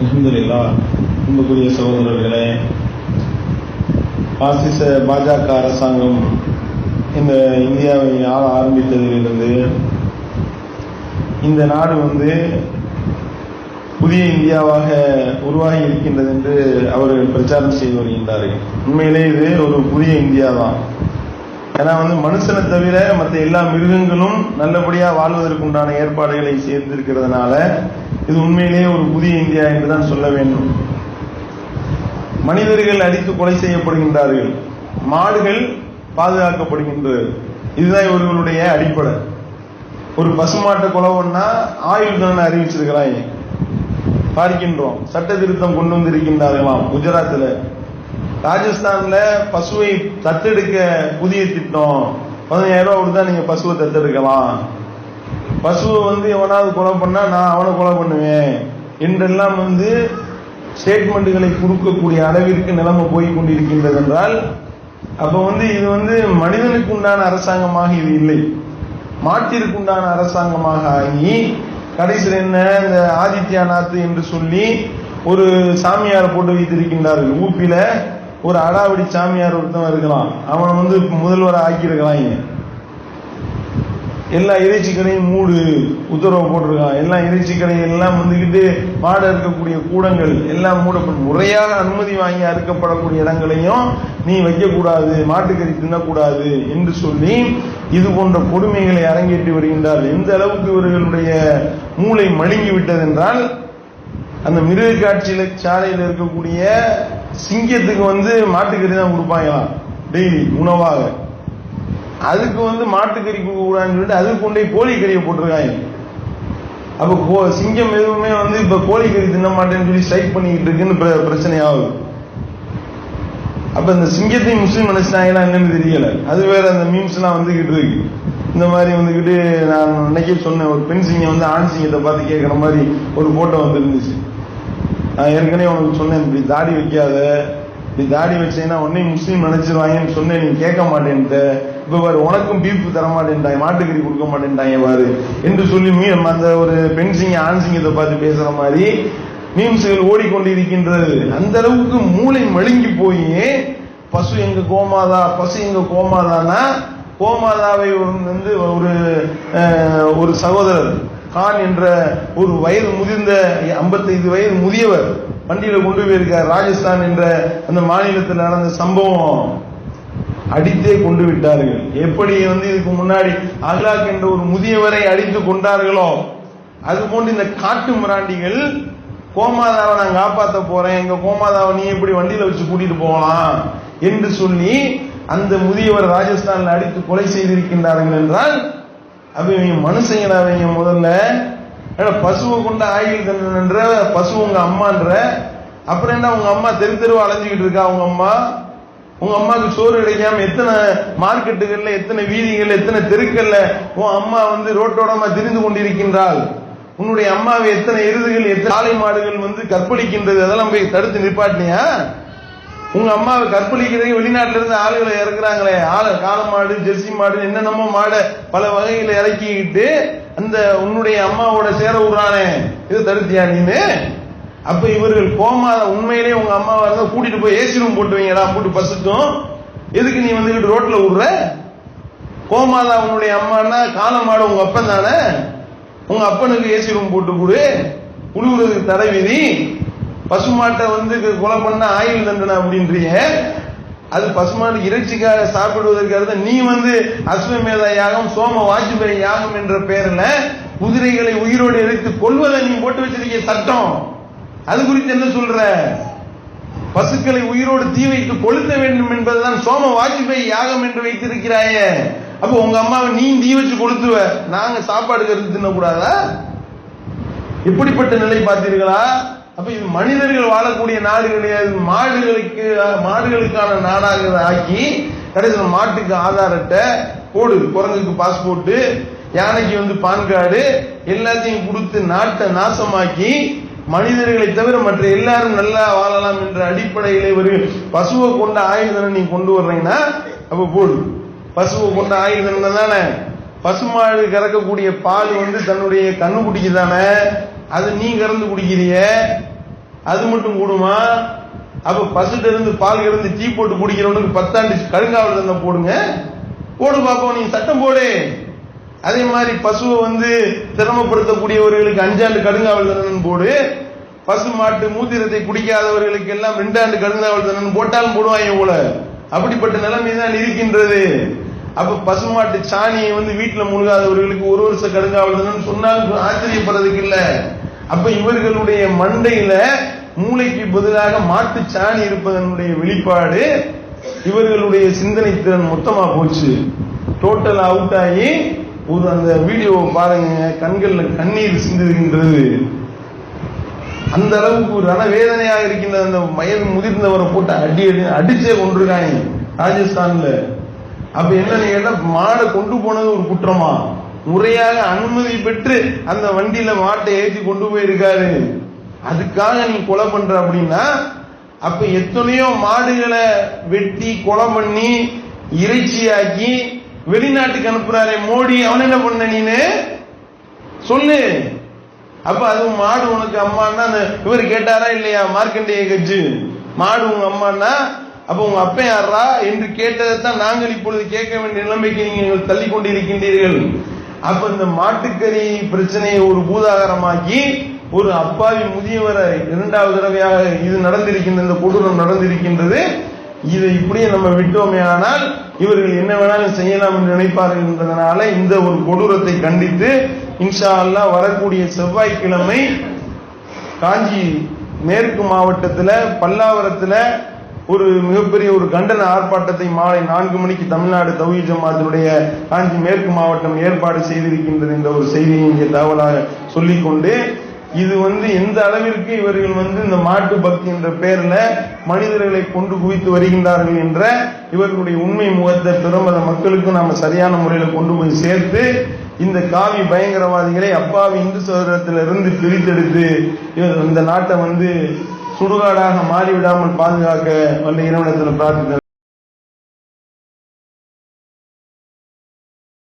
அலமதுல்லா அன்புக்குரிய சகோதரர்களே பாசிச பாஜக அரசாங்கம் இந்த இந்தியாவை ஆள ஆரம்பித்ததிலிருந்து இந்த நாடு வந்து புதிய இந்தியாவாக உருவாகி இருக்கின்றது என்று அவர்கள் பிரச்சாரம் செய்து வருகின்றார்கள். உண்மையிலே இது ஒரு புதிய இந்தியா தான் ஏன்னா வந்து மனுஷனை தவிர மற்ற எல்லா மிருகங்களும் நல்லபடியா வாழ்வதற்குண்டான ஏற்பாடுகளை சேர்ந்திருக்கிறதுனால இது உண்மையிலேயே ஒரு புதிய இந்தியா என்றுதான் சொல்ல வேண்டும். மனிதர்கள் அடித்து கொலை செய்யப்படுகின்றார்கள். மாடுகள் பாதுகாக்கப்படுகின்றது. இதுதான் இவர்களுடைய அடிப்படை. ஒரு பசுமாட்டை கொலை பண்ணா ஆயுள் தண்டனை அறிவிச்சிருக்கிறாங்க பார்க்கின்றோம். சட்ட திருத்தம் கொண்டு வந்திருக்கின்றார்களாம் குஜராத்தில். ராஜஸ்தான்ல பசுவை தத்தெடுக்க புதிய திட்டம். பதினஞ்சாயிரம் ரூபா கொடுத்தா நீங்க பசுவை தத்தெடுக்கலாம். பசுவை வந்து எவனாவது கொலை பண்ணா நான் அவனை கொலை பண்ணுவேன். என்றெல்லாம் வந்து ஸ்டேட்மெண்ட்டுகளை கொடுக்கக்கூடிய அளவிற்கு நிலைமை போய் கொண்டிருக்கின்றது என்றால் அப்ப வந்து இது வந்து மனிதனுக்கு உண்டான அரசாங்கமாக இது இல்லை. மாட்டிற்கு உண்டான அரசாங்கமாக ஆகி கடைசியில் என்ன இந்த ஆதித்யாநாத் என்று சொல்லி ஒரு சாமியாரை போட்டு வைத்திருக்கின்றார்கள். ஊப்பில ஒரு அடாவடி சாமியார் ஒருத்தன் இருக்கலாம். அவனை வந்து முதல்வராக ஆக்கியிருக்கலாம் இங்க. எல்லா இறைச்சி கடையும் மூடு உத்தரவு போட்டிருக்கான். எல்லா இறைச்சி கடையும் எல்லாம் வந்துக்கிட்டு மாட இருக்கக்கூடிய கூடங்கள் எல்லாம் மூடப்படும். முறையாக அனுமதி வாங்கி அறுக்கப்படக்கூடிய இடங்களையும் நீ வைக்கக்கூடாது மாட்டுக்கறி தின்னக்கூடாது என்று சொல்லி இது போன்ற கொடுமைகளை அரங்கேற்றி வருகின்றார் எந்த அளவுக்கு இவர்களுடைய மூளை மழுங்கி விட்டதென்றால் அந்த மிருக காட்சியில சாலையில் இருக்கக்கூடிய சிங்கத்துக்கு வந்து மாட்டுக்கறி தான் கொடுப்பாங்களாம். டெய்லி உணவாக. அதுக்கு வந்து மாட்டுக்கறி கொடுக்கூடாதுன்னு சொல்லிட்டு அதுக்கு கொண்டே கோழிக்கறியை போட்டிருக்காங்க. அப்போ கோ- சிங்கம் எதுவுமே வந்து இப்ப கோழிக்கறி தின்ன மாட்டேன்னு சொல்லி ஸ்ட்ரைக் பண்ணிக்கிட்டு இருக்குன்னு பிர- பிரச்சனை ஆகுது. அப்ப இந்த சிங்கத்தை முஸ்லீம் நினைச்சிட்டாங்களா என்னன்னு தெரியல. அது வேற அந்த மீம்ஸ் எல்லாம் வந்துகிட்டு இருக்கு. இந்த மாதிரி வந்துக்கிட்டு நான் அன்னைக்கே சொன்னேன். ஒரு பெண் சிங்கம் வந்து ஆண் சிங்கத்தை பார்த்து கேட்குற மாதிரி ஒரு போட்டோ வந்துருந்துச்சு. நான் ஏற்கனவே உனக்கு சொன்னேன் இப்படி தாடி வைக்காத இப்படி தாடி வச்சீங்கன்னா உடனே முஸ்லீம் நினைச்சிருவாங்கன்னு சொன்னேன் நீ கேட்க மாட்டேன்ட்டு. இப்ப பாரு உனக்கும் பீப்பு தர மாட்டேன்ட்டாங்க மாட்டுக்கறி கொடுக்க மாட்டேன்ட்டாங்க பாரு. என்று சொல்லி மீ அந்த ஒரு பெண் சிங்க ஆண் சிங்கத்தை பார்த்து பேசுற மாதிரி மீம்ஸ்கள் ஓடிக்கொண்டிருக்கின்றது. அந்த அளவுக்கு மூளை மழுங்கி போய் பசு எங்க கோமாதா பசு எங்க கோமாதானா கோமாதாவை வந்து ஒரு ஒரு சகோதரர். கான் என்ற ஒரு வயது முதிர்ந்த 55 வயது முதியவர் வண்டியில கொண்டு போயிருக்கார். ராஜஸ்தான் என்ற அந்த மாநிலத்தில் நடந்த சம்பவம் அடித்தே கொண்டு விட்டார்கள். எப்படி வந்து இதுக்கு முன்னாடி அகலாக் என்ற ஒரு முதியவரை அடித்து கொண்டார்களோ அது போன்று இந்த காட்டு மிராண்டிகள் கோமாதாவை நான் காப்பாத்த போறேன் எங்க கோமாதாவை நீ எப்படி வண்டியில வச்சு கூட்டிட்டு போகலாம் என்று சொல்லி அந்த முதியவர் ராஜஸ்தான்ல அடித்து கொலை செய்திருக்கின்றார்கள் என்றால் அப்ப இவங்க மனுஷங்களா அவங்க முதல்ல? ஏன்னா பசுவை கொண்ட ஆயுள் தண்டனைன்ற பசு உங்க அம்மான்ற? அப்புறம் என்ன உங்க அம்மா தெரு தெருவா அலைஞ்சுக்கிட்டு இருக்கா உங்க அம்மா? உங்க அம்மாவுக்கு சோறு கிடைக்காம எத்தனை மார்க்கெட்டுகள்ல எத்தனை வீதிகள்ல எத்தனை தெருக்கள்ல உன் அம்மா வந்து ரோட்டோடமா திரிந்து கொண்டிருக்கின்றாள்? உன்னுடைய அம்மாவை எத்தனை எருதுகள் எத்தனை ஆலை மாடுகள் வந்து கற்பழிக்கின்றது அதெல்லாம் போய் தடுத்து நிப்பாட்டினியா? உங்க அம்மாவை கற்பழிக்கிறதுக்கு வெளிநாட்டுல இருந்து ஆளுகளை இறக்குறாங்களே. ஆள காளை மாடு ஜெர்சி மாடு என்னென்னமோ மாடை பல வகைகளை இறக்கிக்கிட்டு அந்த உன்னுடைய அம்மாவோட சேர விடுறானே இது தடுத்தியா நீனு? அப்ப இவர்கள் கோமா உண்மையிலே உங்க அம்மாவை இருந்தா கூட்டிட்டு போய் ஏசி ரூம் போட்டு வைங்கடா போட்டு பசுக்கும். எதுக்கு நீ வந்துகிட்டு ரோட்ல விடுற கோமாதா உன்னுடைய அம்மான்னா காளை மாடு உங்க அப்பன் தானே? உங்க அப்பனுக்கு ஏசி ரூம் போட்டு கொடு. உழுவுறதுக்கு தடை விதி. பசுமாட்டை வந்து கொலை பண்ண ஆயுள் தண்டனை அப்படின்றீங்க. அது பசுமாடு இறைச்சிக்காக சாப்பிடுவதற்காக தான் நீ வந்து அஸ்வமேத யாகம் சோம வாஜ்பாய் யாகம் என்ற பெயர்ல குதிரைகளை உயிரோடு எரித்து கொள்வதை நீ போட்டு வச்சிருக்க சட்டம். அது குறித்து என்ன சொல்ற? பசுக்களை உயிரோடு தீ வைத்து கொளுத்த வேண்டும் என்பதுதான் சோம வாஜ்பாய் யாகம் என்று வைத்திருக்கிறாயே. அப்ப உங்க அம்மாவை நீ தீ வச்சு கொளுத்துவ. நாங்க சாப்பாடு கருத்து தின்னக்கூடாதா? இப்படிப்பட்ட நிலை பார்த்தீர்களா? அப்ப இது மனிதர்கள் வாழக்கூடிய நாடு கிடையாது மாடுகளுக்கு மாடுகளுக்கான நாடாக ஆக்கி கடைசியில் மாட்டுக்கு ஆதார் அட்டை போடு குரங்குக்கு பாஸ்போர்ட்டு யானைக்கு வந்து பான் கார்டு எல்லாத்தையும் கொடுத்து நாட்டை நாசமாக்கி மனிதர்களை தவிர மற்ற எல்லாரும் நல்லா வாழலாம் என்ற அடிப்படையில் ஒரு பசுவை கொண்ட ஆயுதனை நீ கொண்டு வர்றீங்கன்னா அப்ப போடு. பசுவை கொண்ட ஆயுதம் தானே பசுமாடு கறக்கக்கூடிய பால் வந்து தன்னுடைய கண்ணுக்குட்டிக்கு தானே அது நீ கறந்து குடிக்கிறிய? அது மட்டும் கூடுமா? அப்ப பசுட்டு இருந்து பால் இருந்து டீ போட்டு குடிக்கிறவனுக்கு பத்தாண்டு கழுங்காவில் தண்டனை போடுங்க. போடு பாப்போம் நீ சட்டம் போடு. அதே மாதிரி பசுவை வந்து சிரமப்படுத்தக்கூடியவர்களுக்கு அஞ்சாண்டு கடுங்காவல் தண்டனை போடு. பசு மாட்டு மூத்திரத்தை குடிக்காதவர்களுக்கு எல்லாம் ரெண்டாண்டு கடுங்காவல் தண்டனை போட்டாலும் போடுவாங்க போல. அப்படிப்பட்ட நிலைமை தான் இருக்கின்றது. அப்ப பசுமாட்டு சாணியை வந்து வீட்டுல முழுகாதவர்களுக்கு ஒரு வருஷம் கடுங்காவல் தண்டனை சொன்னாலும் ஆச்சரியப்படுறதுக்கு இல்ல. அப்ப இவர்களுடைய மண்டையில மூளைக்கு பதிலாக மாட்டு சாணி இருப்பதனுடைய வெளிப்பாடு இவர்களுடைய சிந்தனை திறன் மொத்தமா போச்சு. டோட்டல் அவுட் ஆகி ஒரு அந்த வீடியோவை பாருங்க கண்கள்ல கண்ணீர் சிந்துகின்றது. அந்த அளவுக்கு ரணவேதனையாக இருக்கின்ற அந்த வயது முதிர்ந்தவரை போட்டு அடி அடி அடிச்சே கொண்டிருக்காங்க ராஜஸ்தான்ல. அப்ப என்னன்னு கேட்டா மாடை கொண்டு போனது ஒரு குற்றமா? முறையாக அனுமதி பெற்று அந்த வண்டியில மாட்டை ஏற்றி கொண்டு போயிருக்காரு. அதுக்காக நீ கொலை பண்ற அப்படின்னா அப்ப எத்தனையோ மாடுகளை வெட்டி கொலை பண்ணி இறைச்சியாக்கி வெளிநாட்டுக்கு அனுப்புறாரே மோடி அவன் என்ன பண்ண நீனு? சொல்லு. அப்ப அது மாடு உனக்கு அம்மான்னா அந்த இவர் கேட்டாரா இல்லையா? மார்க்கண்டேய கட்சி. மாடு உங்க அம்மான்னா அப்ப உங்க அப்பா யாரா என்று கேட்டதைத்தான் நாங்கள் இப்பொழுது கேட்க வேண்டிய நிலைமைக்கு நீங்கள் தள்ளி கொண்டிருக்கின்றீர்கள் அப்ப இந்த மாட்டுக்கறி பிரச்சனையை ஒரு பூதாகரமாக்கி ஒரு அப்பாவி முதியவரை இரண்டாவது தடவையாக இது நடந்திருக்கின்ற இந்த கொடூரம் நடந்திருக்கின்றது. இதை இப்படியே நம்ம விட்டோமே ஆனால் இவர்கள் என்ன வேணாலும் செய்யலாம் என்று நினைப்பார்கள் என்பதனால இந்த ஒரு கொடூரத்தை கண்டித்து இன்ஷா அல்லாஹ் வரக்கூடிய செவ்வாய்க்கிழமை காஞ்சி மேற்கு மாவட்டத்தில் பல்லாவரத்தில் ஒரு மிகப்பெரிய ஒரு கண்டன ஆர்ப்பாட்டத்தை மாலை நான்கு மணிக்கு தமிழ்நாடு தௌஹீத் ஜமாத்தினுடைய காஞ்சி மேற்கு மாவட்டம் ஏற்பாடு செய்திருக்கின்றது என்ற ஒரு செய்தியை இங்கே தகவலாக சொல்லிக்கொண்டு இது வந்து எந்த அளவிற்கு இவர்கள் வந்து இந்த மாட்டு பக்தி என்ற பெயர்ல மனிதர்களை கொண்டு குவித்து வருகின்றார்கள் என்ற இவர்களுடைய உண்மை முகத்தை பிரமத மக்களுக்கு நாம சரியான முறையில கொண்டு போய் சேர்த்து இந்த காவி பயங்கரவாதிகளை அப்பாவி இந்து சகோதரத்திலிருந்து பிரித்தெடுத்து இவர் இந்த நாட்டை வந்து சுடுகாடாக மாறிவிடாமல் பாதுகாக்க வல்ல இறைவனத்தில் பிரார்த்தித்தார்